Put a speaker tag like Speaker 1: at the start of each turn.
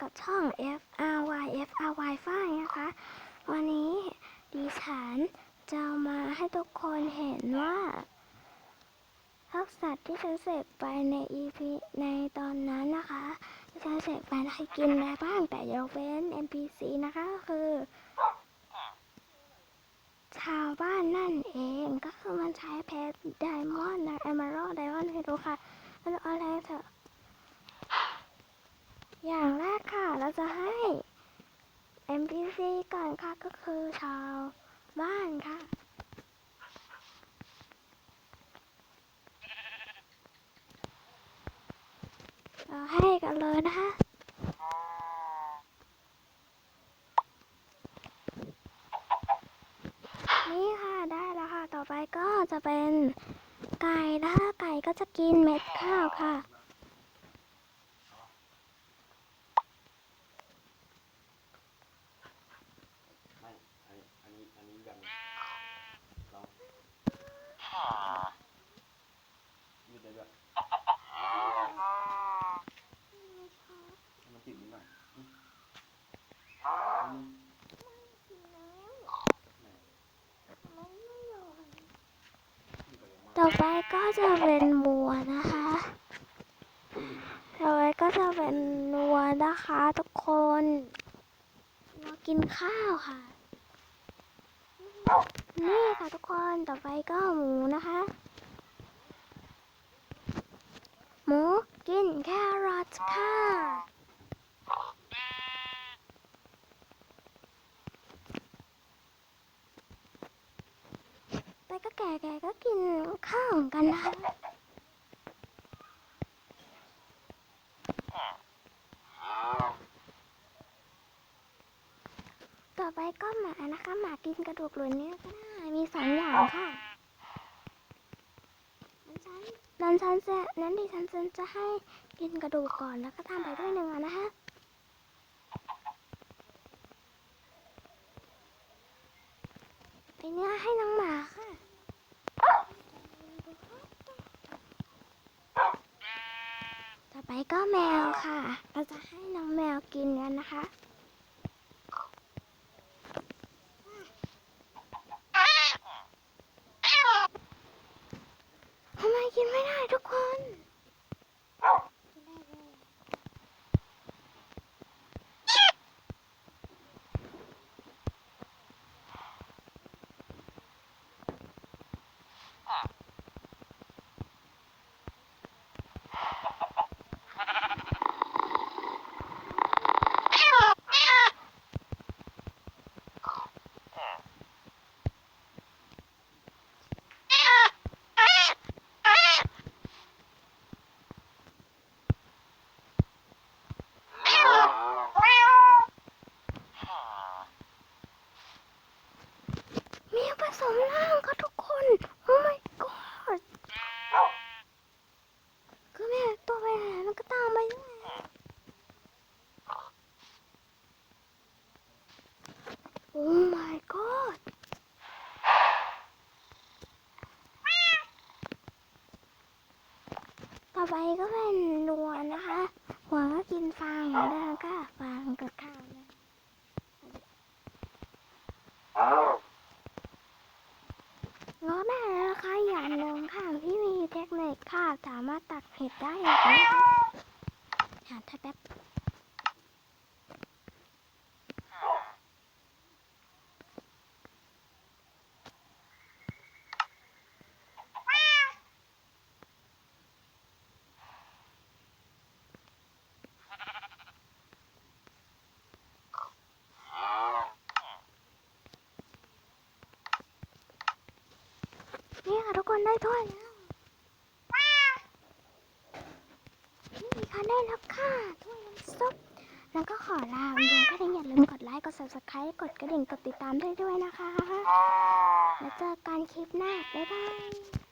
Speaker 1: กับช่อง F R Y F R Y ฝ้ายนะคะ วันนี้ดิฉันจะมาให้ทุกคนเห็นว่าทักษะที่ฉันเสกไปใน EP ในตอนนั้นนะคะที่ฉันเสกไปให้กินอะไรบ้างแต่ยกเว้น NPC นะคะก็คือ ชาวบ้านนั่นเองก็คือมันใช้เพชรไดมอนด์นะเอมเมอรัลไดมอนด์ไม่รู้ค่ะแล้วอะไรเถอะ อย่างแรกค่ะเราจะให้ NPC ก่อนค่ะก็คือชาวบ้านค่ะ เราให้กันเลยนะคะนี่ค่ะได้แล้วค่ะ ต่อไปก็จะเป็นไก่นะคะไก่ก็จะกินเม็ดข้าวค่ะ
Speaker 2: ไม่อันนี้อันนี้อันนี้ยังเรายืดได้ด้วยมันติดนิดหน่อยอืมอืมไหน
Speaker 1: ต่ อไปก็จะเป็นวัวนะคะต่อไปก็จะเป็นวัวนะคะทุกคนเรากินข้าวค่ะ นี่ค่ะทุกคนต่อไปก็หมูนะคะ หมูกินแครอทค่ะไปก็แก่แก่ก็กิน ข้าวกันนะคะต่อไปก็หมานะคะ หมากินกระดูกหรือเนื้อก็ได้มีสองอย่างค่ะนั้นฉันนั้นฉันจะนั้นดิฉันจะให้กินกระดูกก่อนแล้วก็ทำไปด้วยหนึ่งอะนะคะไปเนื้อให้น้องหมาค่ะ ต่อไปก็แมวค่ะ เราจะให้น้องแมวกินกันนะคะทำไมกินไม่ได้ทุกคน ผสมร่างค่ะทุกคน โอ้ my god คือแม่ตัวไปไหนมันก็ตามไปด้วยโอ้ my god ต่อไปก็เป็นนัวนะคะ หัวก็กินฟางเหมือนเดิมค่ะฟางกับข้าวนะ งอได้แล้วนะคะอย่างหนึ่งค่ะที่มีเทคนิคค่ะ สามารถตัดเห็ดได้นี้ค่ะหาถ้าแป๊บเนี่ค่ะทุกคนได้ถ้วยแล้ว นี่ค่ะได้แล้วค่ะถ้วยน้ำซุปแล้วก็ขอลาคุณผู้ชมก็อย่าลืมกดไลค์ กด subscribe กดกระดิ่ง กดติดตามได้ด้วยนะคะ แล้วเจอกันคลิปหน้า บ๊ายบาย